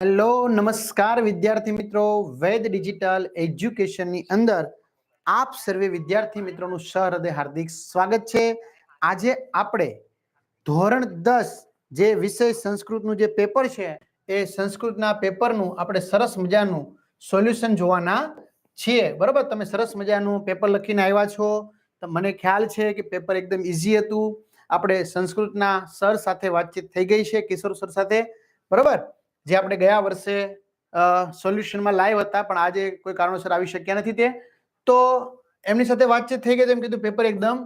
Hello, નમસ્કાર વિદ્યાર્થી મિત્રો. વેદ ડિજિટલ એજ્યુકેશનની અંદર આપ સર્વે વિદ્યાર્થી મિત્રોનું સહૃદય હાર્દિક સ્વાગત છે. આજે આપણે ધોરણ દસ જે વિષય સંસ્કૃતનું જે પેપર છે, એ સંસ્કૃતના પેપરનું આપણે સરસ મજાનું સોલ્યુશન જોવાના છીએ. બરાબર? તમે સરસ મજાનું પેપર લખીને આવ્યા છો. તો મને ખ્યાલ છે કે પેપર એકદમ ઇઝી હતું. આપણે સંસ્કૃતના સર સાથે વાતચીત થઈ ગઈ છે, કિશોર સર સાથે. બરાબર? જે આપણે ગયા વર્ષે સોલ્યુશનમાં લાઈવ હતા, પણ આજે કોઈ કારણોસર આવી શક્યા નથી તે. તો એમની સાથે વાતચીત થઈ ગઈ તેમ કીધું પેપર એકદમ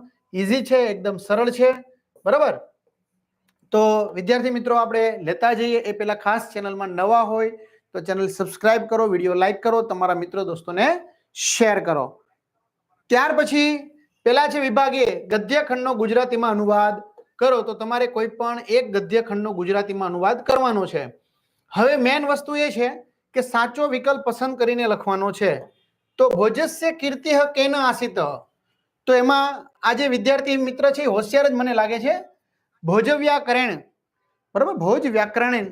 ઇઝી છે, એકદમ સરળ છે. બરાબર? તો વિદ્યાર્થી મિત્રો, આપણે લેતા જઈએ એ પહેલાં ખાસ ચેનલમાં નવા હોય તો ચેનલ સબસ્ક્રાઇબ કરો, વીડિયો લાઈક કરો, તમારા મિત્રો દોસ્તોને શેર કરો. ત્યાર પછી પેલા છે વિભાગે ગદ્યખંડનો ગુજરાતીમાં અનુવાદ કરો, તો તમારે કોઈ પણ એક ગદ્યખંડનો ગુજરાતીમાં અનુવાદ કરવાનો છે. હવે મેન વસ્તુ એ છે કે સાચો વિકલ્પ પસંદ કરીને લખવાનો છે. તો ભોજસ્ય કીર્તિ કેન આસિત. તો એમાં આ જે વિદ્યાર્થી મિત્ર છે હોશિયાર જ મને લાગે છે. ભોજ વ્યાકરણ બરાબર? ભોજ વ્યાકરણ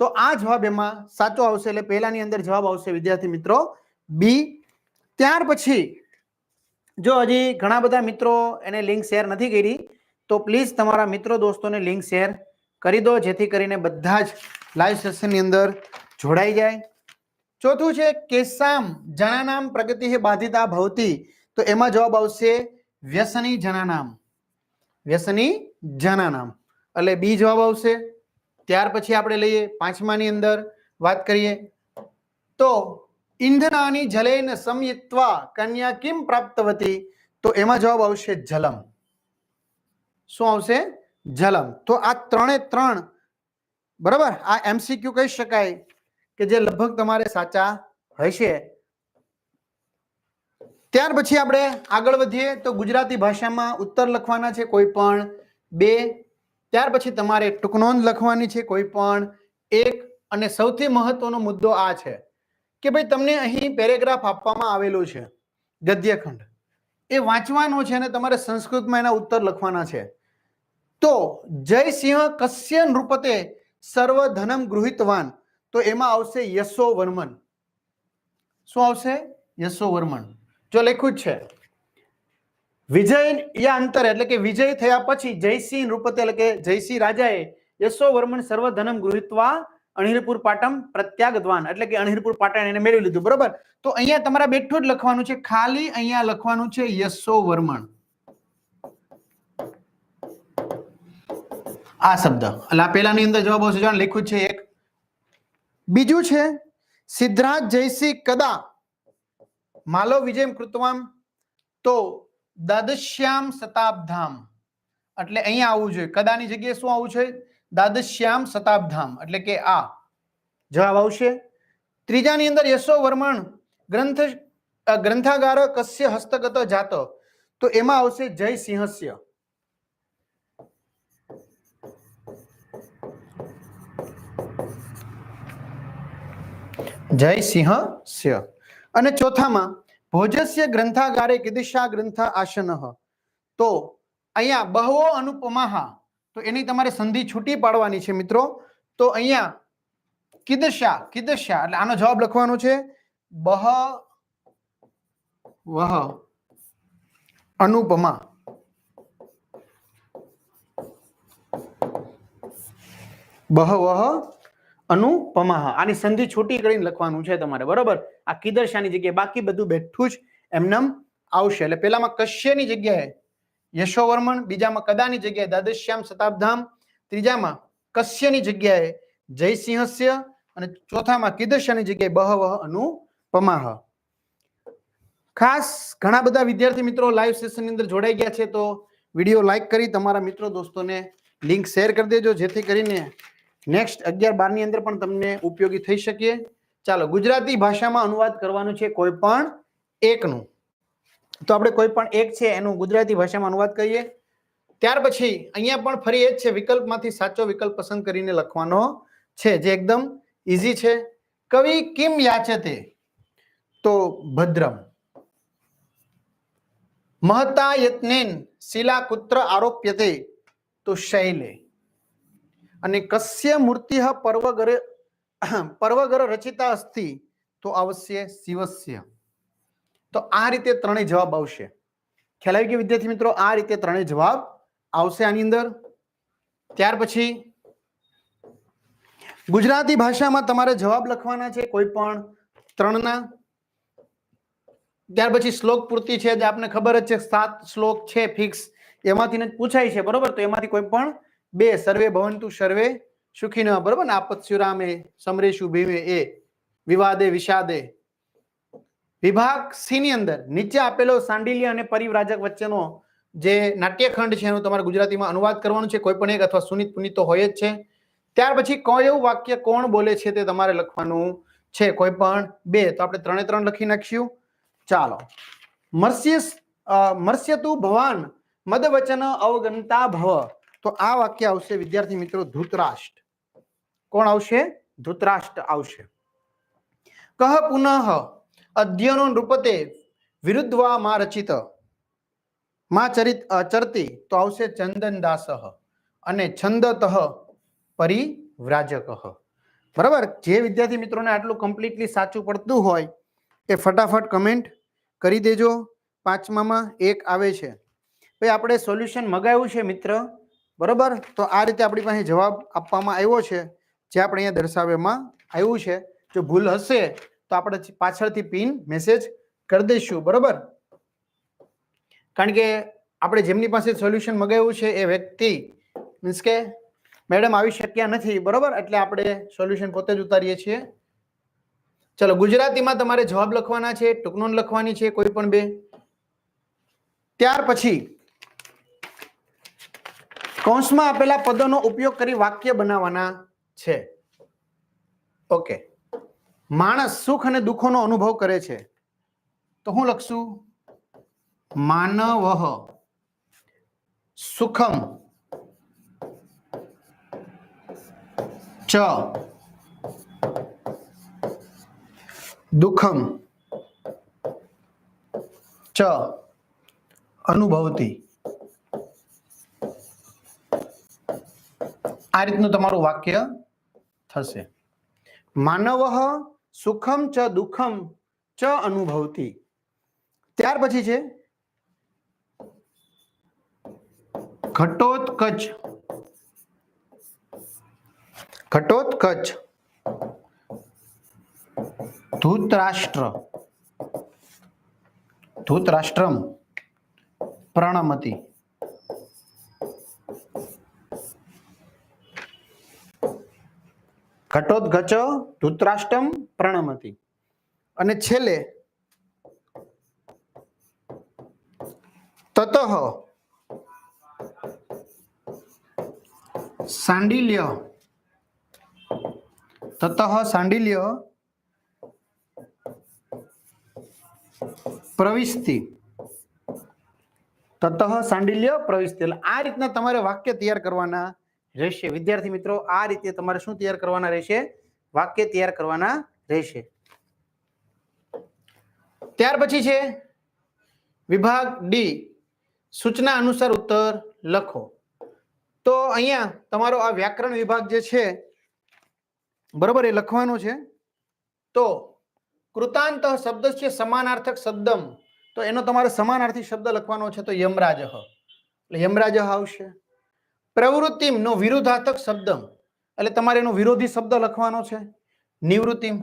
તો આ જવાબ એમાં સાચો આવશે એટલે પહેલાની અંદર જવાબ આવશે વિદ્યાર્થી મિત્રો બી ત્યાર પછી જો હજી ઘણા બધા મિત્રો એને લિંક શેર નથી કરી, તો પ્લીઝ તમારા મિત્રો દોસ્તોને લિંક શેર કરી દો, જેથી કરીને બધા જ લાઈવ સેશનની અંદર જોડાઈ જાય. ચોથું છે, કેસામ જણાનામ પ્રગતિ બાધિતા ભવતી. તો એમાં જવાબ આવશે વ્યસની જનાનામ વ્યસની જનાનામ એટલે બી જવાબ આવશે. ત્યાર પછી આપણે લઈએ પાંચમાની અંદર વાત કરીએ. તો ઇંધનાની જલેન સંયિત્વા કન્યા કિમ પ્રાપ્તવતી? તો એમાં જવાબ આવશે જલમ. શું આવશે? જલમ. તો આ ત્રણે ત્રણ, બરાબર? આ એમસીક્યુ કહી શકાય કે જે લગભગ તમારે સાચા હશે. ત્યાર પછી આપણે આગળ વધીએ તો ગુજરાતી ભાષામાં ઉત્તર લખવાના છે કોઈ પણ બે. ત્યાર પછી તમારે ટૂંકનોંધ લખવાની છે કોઈ પણ એક. અને સૌથી મહત્વનો મુદ્દો આ છે કે ભાઈ તમને અહીં પેરેગ્રાફ આપવામાં આવેલું છે ગદ્યખંડ. એ વાંચવાનો છે અને તમારે સંસ્કૃતમાં એના ઉત્તર લખવાના છે. તો જયસિંહ કશ્ય નૃપતે સર્વ ધનમ ગૃહિતવાન. તો એમાં આવશે યશો વર્મન શું આવશે? યશો વર્મન જો લખ્યું જ છે. વિજય યા અંતર, એટલે કે વિજય થયા પછી જયસિંહ નૃપતે એટલે કે જયસિંહ રાજાએ યશો વર્મન સર્વ ધનમ ગૃહિતવા અણહિરપુર પાટમ પ્રત્યાગદ્વાન એટલે કે અણહિરપુર પાટણ એને મેળવી લીધું. બરોબર? તો અહીંયા તમારે બેઠું જ લખવાનું છે. ખાલી અહીંયા લખવાનું છે યશો વર્મણ આ શબ્દ. એટલે આ પેલાની અંદર જવાબ આવશે. જો લખ્યું છે એક. બીજું છે, સિદ્ધરાજ જયસિંહ કદા? માલો વિજય કૃતવામ તો દાદશ્યામ શતાબ્ધામ. એટલે અહીંયા આવવું જોઈએ. કદાની જગ્યાએ શું આવવું છે? દાદશ્યામ શતાબ્ધામ. એટલે કે આ. જવાબ આવશે. ત્રીજાની અંદર યશો વર્મણ ગ્રંથ ગ્રંથાગાર કસ્ય હસ્તગત જાતો. તો એમાં આવશે જય સિંહસ્ય. જય સિંહ સ્ય અને ચોથામાં, ભોજસ્ય ગ્રંથાગારે કિદિશા ગ્રંથ આસન તો અહીંયા બહવો અનુપમાહા. તો એની તમારે સંધિ છૂટી પાડવાની છે મિત્રો. તો અહીંયા કિદશા કિદશા, એટલે આનો જવાબ લખવાનો છે, બહ વહ અનુપમા. બહવહ અનુપમાહ આની સંધિ છૂટી કરીને લખવાનું છે તમારે. બરોબર? આ કિદર્શાની જગ્યાએ બાકી બધું બેઠું જ એમનેમ આવશે. એટલે પેલામાં કશ્યની જગ્યાએ યશોવર્મન બીજામાં કદાની જગ્યાએ દાદશ્યામ શતાબ્ધામ, ત્રીજામાં કશ્યની જગ્યાએ, જયસિંહસ્ય અને ચોથામાં કિદર્શાની જગ્યાએ બહવહ અનુપમાહ ખાસ ઘણા બધા વિદ્યાર્થી મિત્રો લાઈવ સેશનની અંદર જોડાઈ ગયા છે, તો વીડિયો લાઈક કરી તમારા મિત્રો દોસ્તોને લિંક શેર કરી દેજો, જેથી કરીને નેક્સ્ટ અગિયાર બારની અંદર પણ તમને ઉપયોગી થઈ શકીએ. ચાલો, ગુજરાતી ભાષામાં અનુવાદ કરવાનું છે કોઈ પણ એકનું. તો આપણે કોઈ પણ એક છે, એનું ગુજરાતી ભાષામાં અનુવાદ કરીએ. ત્યાર પછી, અહીંયા પણ ફરી એ જ છે, વિકલ્પમાંથી સાચો વિકલ્પ પસંદ કરીને લખવાનો છે, જે એકદમ ઇઝી છે. કવિ કિમ યાચતે? તો ભદ્રમ. મહતા યત્નેન, શિલાકુત્ર આરોપ્યતે, તો શૈલે. અને કસ્ય મૂર્તિ પર્વગરે, પર્વગર રચિતા અસ્તિ, તો આવશે શિવસ્ય. તો આ રીતે ત્રણેય જવાબ આવશે. ખ્યાલ આવી ગયો વિદ્યાર્થી મિત્રો? આ રીતે ત્રણેય જવાબ આવશે આની અંદર. ત્યાર પછી ગુજરાતી ભાષામાં તમારે જવાબ લખવાના છે કોઈ પણ ત્રણના. ત્યાર પછી શ્લોક પૂર્તિ છે જે આપને ખબર જ છે, સાત શ્લોક છે ફિક્સ. એમાંથી પૂછાય છે, બરોબર? તો એમાંથી કોઈ પણ બે સર્વે ભવંતુ સર્વે સુખી ન બરોબર ને? આપત્સ્યુરામે સમરેશુ ભીમે એ, વિવાદે વિષાદે. વિભાગ સી ની અંદર નીચે આપેલો સાંડિલ્ય અને પરિવ્રાજક વચ્ચેનો જે નાટ્યખંડ છે એનું તમારે ગુજરાતીમાં અનુવાદ કરવાનો છે, કોઈ પણ એક અથવા સુનિત પુનિત તો હોય જ છે. ત્યાર પછી કયું વાક્ય કોણ બોલે છે તે તમારે લખવાનું છે, કોઈ પણ બે. તો આપણે ત્રણે ત્રણ લખી નાખ્યું ચાલો. મર્સ્ય મર્સ્યતુ ભવાન મદવચન અવગનતા ભવ. તો આ વાક્ય આવશે, વિદ્યાર્થી મિત્રો, ધૃતરાષ્ટ્ર. કોણ આવશે? ધૃતરાષ્ટ્ર આવશે. કહ પુનઃ અધ્યનો નૃપતે વિરુદ્ધવા માં રચિત. માં ચરિત ચરતી, તો આવશે ચંદનદાસ. અને છંદતઃ પરિવ્રાજક. બરાબર? જે વિદ્યાર્થી મિત્રોને આટલું કમ્પ્લીટલી સાચું પડતું હોય, એ ફટાફટ કમેન્ટ કરી દેજો. પાંચમામાં એક આવે છે. ભાઈ, આપણે સોલ્યુશન મગાવ્યું છે મિત્ર. બરોબર? તો આ રીતે આપણી પાસે જવાબ આપવામાં આવ્યો છે, જે આપણે અહીંયા દર્શાવવામાં આવ્યું છે. જો ભૂલ હશે, તો આપણે પાછળથી પિન મેસેજ કરી દઈશું, બરોબર? કારણ કે આપણે જેમની પાસે સોલ્યુશન મગાવ્યું છે, એ વ્યક્તિ મીન્સ કે મેડમ આવી શક્યા નથી, બરોબર? એટલે આપણે સોલ્યુશન પોતે જ ઉતારીએ છીએ. ચલો, ગુજરાતીમાં તમારે જવાબ લખવાના છે ટૂંકનોંધ લખવાની છે, કોઈ પણ બે. ત્યાર પછી કૌંસમાં આપેલા પદોનો ઉપયોગ કરી વાક્ય બનાવવાના છે. ઓકે. માણસ સુખ અને દુઃખોનો અનુભવ કરે છે. તો હું લખશું? માનવ સુખમ ચ દુઃખમ ચ અનુભવતી. આ રીતનું તમારું વાક્ય થશે. માનવ સુખમ ચ દુઃખમ ચ અનુભવતી. ત્યાર પછી છે, ઘટોત્કચ. ઘટોત્કચ. ધૂતરાષ્ટ્ર. ધૂતરાષ્ટ્રમ. પ્રણમતી. ઘટોત્ગચ ધૂતરાષ્ટ્રમ પ્રણમતી. અને છેલ્લે, તતઃ સાંડિલ્ય. તતઃ સાંડિલ્ય પ્રવિષ્ટિ. તતઃ સાંડિલ્ય પ્રવિષ્ટિ. એટલે આ રીતના તમારે વાક્ય તૈયાર કરવાના રહેશે. વિદ્યાર્થી મિત્રો, આ રીતે તમારે શું તૈયાર કરવાના રહેશે? વાક્ય તૈયાર કરવાના રહેશે. ત્યાર પછી છે, વિભાગ ડી. સૂચના અનુસાર ઉત્તર લખો. તો અહીંયા તમારો આ વ્યાકરણ વિભાગ જે છે, બરોબર, એ લખવાનો છે. તો, કૃતાંત શબ્દ છે સમાનાર્થક શબ્દમ. તો એનો તમારે સમાનાર્થી શબ્દ લખવાનો છે, તો યમરાજ. એટલે યમરાજ આવશે. પ્રવૃત્તિમ નો વિરુદ્ધાર્થક શબ્દ એટલે તમારે એનો વિરોધી શબ્દ લખવાનો છે. નિવૃત્તિમ.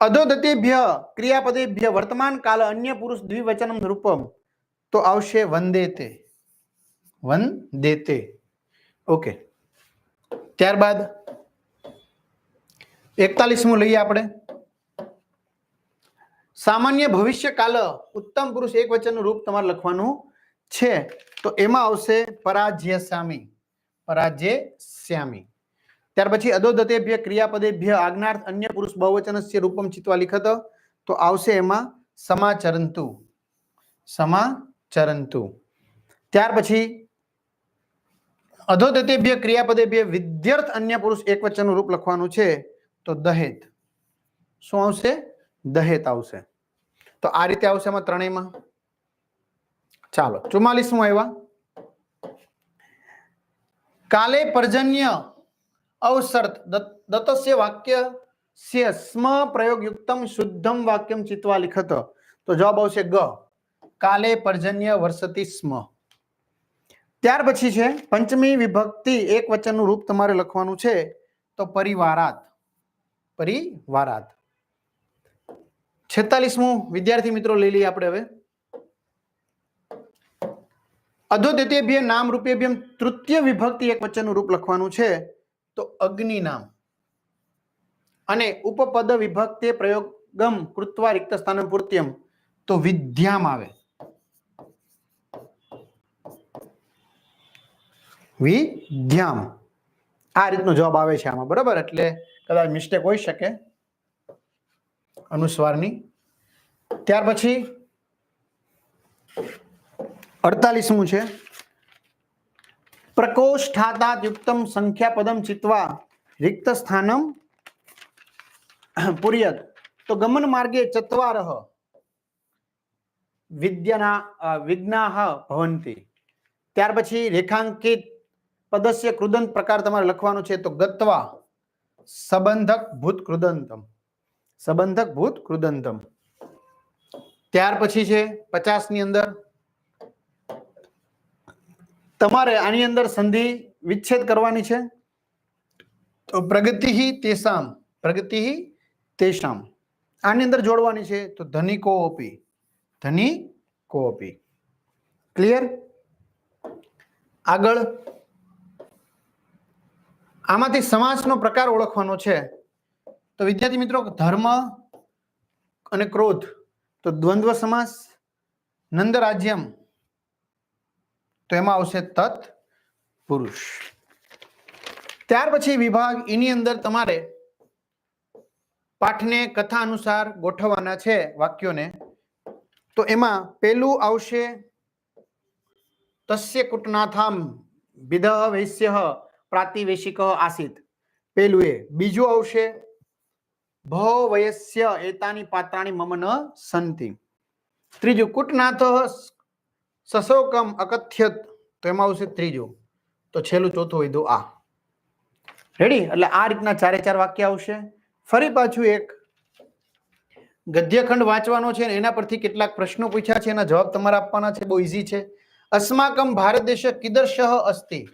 અધોદતેભ્ય ક્રિયાપદેભ્ય વર્તમાન કાલ અન્ય પુરુષ દ્વિવચનમ રૂપમ. તો આવશે વંદે વંદેતે. વંદેતે. ઓકે. ત્યારબાદ એકતાલીસમું લઈએ આપણે. સામાન્ય ભવિષ્ય કાલ ઉત્તમ પુરુષ એક વચનનું રૂપ તમારે લખવાનું છે. તો એમાં આવશે પરાજ્ય શ્યામી પરાજ્ય શ્યામી ત્યાર પછી અદોદતેભ્ય ક્રિયાપદેભ્ય આજ્ઞાર્થ અન્ય પુરુષ બહુવચનસ્ય રૂપમ ચિત્વા લિખત. તો આવશે એમાં સમાચરંતુ. સમાચરંતુ. ત્યાર પછી અધોદતેભ્ય ક્રિયાપદેભ્ય વિદ્યાર્થ અન્ય પુરુષ એક વચનનું રૂપ લખવાનું છે. તો દહેત. શું આવશે? દહેત આવશે. તો આ રીતે આવશે એમાં ત્રણેયમાં. ચાલો, ચુમ્માલીસમું આવ્યા. કાલે પર્જન્ય અવસર્ત દત્ત- દત્તસ્ય વાક્ય સ્ય સ્મ પ્રયોગયુક્તમ શુદ્ધમ વાક્યમ ચિત્વા લિખત. તો જવાબ આવશે ગ. કાલે પર્જન્ય વર્ષતી સ્મ. ત્યાર પછી છે, પંચમી વિભક્તિ એક વચનનું રૂપ તમારે લખવાનું છે, તો પરિવારાત. પરિવારાત. છેતાલીસમું વિદ્યાર્થી મિત્રો લઈ લઈએ આપણે હવે. અધોદ્વિતીયભ્ય નામ રૂપેભ્યમ તૃતીય વિભક્તિ એક વચનનું રૂપ લખવાનું છે, તો અગ્નિ નામ અને ઉપપદ વિભક્તિ પ્રયોગમ કૃત્વા રિક્ત સ્થાનમ પૂર્ત્યમ, તો વિદ્યામ આવે. વિદ્યામ. આ રીતનો જવાબ આવે છે આમાં, બરાબર? એટલે કદાચ મિસ્ટેક હોઈ શકે અનુસ્વારની. ત્યાર પછી અડતાલીસમું છે. પ્રકોષ્ઠાતા યુક્તમ સંખ્યા પદમ ચિત્વા રિક્ત સ્થાનમ પુર્યત તો ગમન માર્ગે ચત્વારહ વિદ્યાના વિજ્ઞાહ ભવંતી. ત્યાર પછી રેખાંકિત પદસ્ય કૃદંત પ્રકાર તમારે લખવાનો છે, તો ગત્વા સંબંધક ભૂત કૃદંતમ. સંબંધક ભૂત કૃદંતમ. ત્યાર પછી છે પચાસની અંદર તમારે આની અંદર સંધિ વિચ્છેદ કરવાની છે? તો પ્રગતિ તેસામ પ્રગતિ તેસામ આની અંદર જોડવાની છે તો ધની કોપી ધની કોપી ક્લિયર આગળ. આમાંથી સમાસનો પ્રકાર ઓળખવાનો છે. તો વિદ્યાર્થી મિત્રો, ધર્મ અને ક્રોધ. તો દ્વંદ્વ સમાસ, નંદ રાજ્યમ. તો એમાં આવશે તત્ પુરુષ. ત્યાર પછી વિભાગ એની અંદર તમારે પાઠને કથા અનુસાર ગોઠવવાના છે વાક્યોને. તો એમાં પેલું આવશે તસ્ય કુટનાથામ વિધ વૈશ્ય પ્રાતિવેશિક આસિત. પેલું એ. બીજું આવશે ભવ વયસ્ય એતાની પાત્રાણી મમ ન સંતિ. ત્રીજું કુટનાથ સશોકમ અકથ્યત. તો એમાં આવશે ત્રીજું. તો છેલ્લું ચોથું વિધું આ. રેડી એટલે આ રીતના ચારે ચાર વાક્ય આવશે. ફરી પાછું એક. ગદ્યખંડ વાંચવાનો છે એના પરથી કેટલાક પ્રશ્નો પૂછ્યા છે. એના જવાબ તમારે આપવાના છે. બહુ ઇઝી છે. અસ્માકમ ભારત દેશ કિદર્શ અસ્તિ.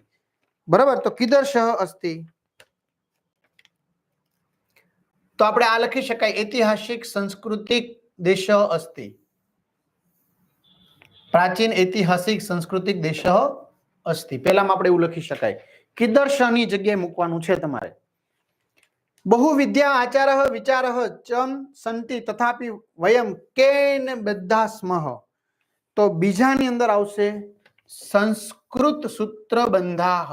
બરાબર? તો કિદર્શ અસ્તિ. તો આપણે આ લખી શકાય. ઐતિહાસિક, સાંસ્કૃતિક દેશ અસ્તિ. પ્રાચીન ઐતિહાસિક સાંસ્કૃતિક દેશ અસ્થિ પહેલામાં આપણે એવું લખી શકાય. કિદર્શની જગ્યાએ મૂકવાનું છે તમારે. બહુ વિદ્યા આચાર વિચાર ચમ સંતિ તથાપી વયમ કેન બધા સ્મહ તો બીજાની અંદર આવશે સંસ્કૃત સૂત્ર બંધાહ.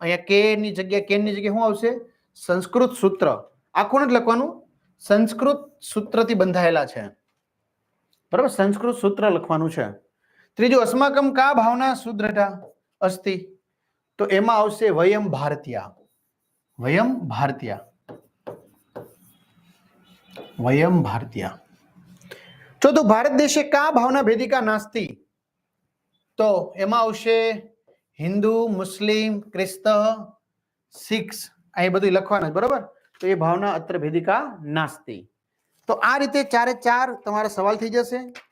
અહીંયા કે ની જગ્યાએ કેન જગ્યાએ શું આવશે? સંસ્કૃત સૂત્ર. આખું નથી લખવાનું. સંસ્કૃત સૂત્રથી બંધાયેલા છે. બરાબર? સંસ્કૃત સૂત્ર લખવાનું છે. ત્રીજું, અસ્માકમ કા ભાવના સુદ્રઢા અસ્તિ? તો એમાં આવશે, વયમ ભારતીયા. વયમ ભારતીયા. વયમ ભારતીયા. ચોથું, ભારત દેશે કા ભાવના ભેદિકા નાસ્તી? તો એમાં આવશે, હિન્દુ, મુસ્લિમ ક્રિસ્ત શીખ. અહીં બધું લખવાના બરોબર? તો એ ભાવના અત્ર ભેદિકા નાસ્તી. તો આ રીતે ચારે ચાર તમારા સવાલ થઈ જશે.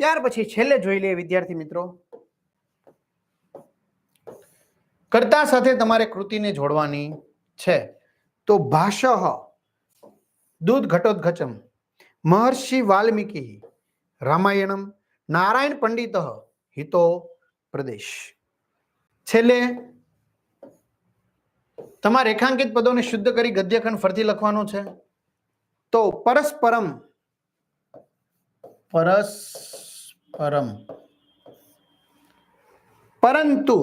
ત્યાર પછી છેલ્લે જોઈ લઈએ વિદ્યાર્થી મિત્રો. કર્તા સાથે તમારે કૃતિને જોડવાની છે. તો ભાષ દૂધ ઘટોદઘચમ, મહર્ષિ વાલ્મીકી, રામાયણમ, નારાયણ પંડિત હિતો પ્રદેશ. છેલ્લે તમારે રેખાંકિત પદોને શુદ્ધ કરી ગદ્યખંડ ફરતી લખવાનો છે. તો પરસ્પરમ પરસ્પરમ પરંતુ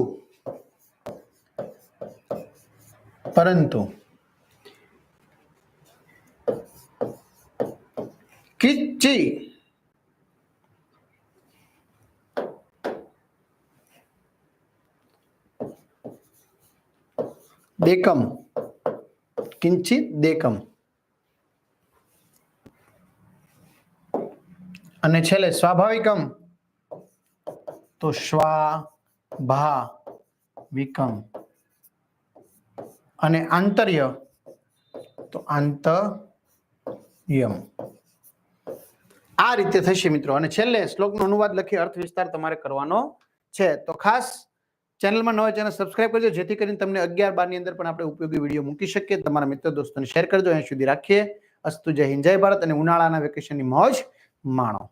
પરંતુ કિચ્ચી દેકમ કિંચિત દેકમ અને છેલ્લે સ્વાભાવિકમ તો શ્વા, ભા, વિકમ. અને આંતર્ય, તો આંતયમ. આ રીતે થશે મિત્રો. અને છેલ્લે શ્લોકનો અનુવાદ લખી અર્થ વિસ્તાર તમારે કરવાનો છે. તો ખાસ ચેનલમાં નવા ચેનલ સબસ્ક્રાઇબ કરજો. જેથી કરીને તમને અગિયાર બારની અંદર પણ આપણે ઉપયોગી વીડિયો મૂકી શકીએ. તમારા મિત્ર દોસ્તોને શેર કરજો. અહીંયા સુધી રાખીએ. અસ્તુ જય હિન્દ, જય ભારત અને ઉનાળાના વેકેશનની મોજ માણો.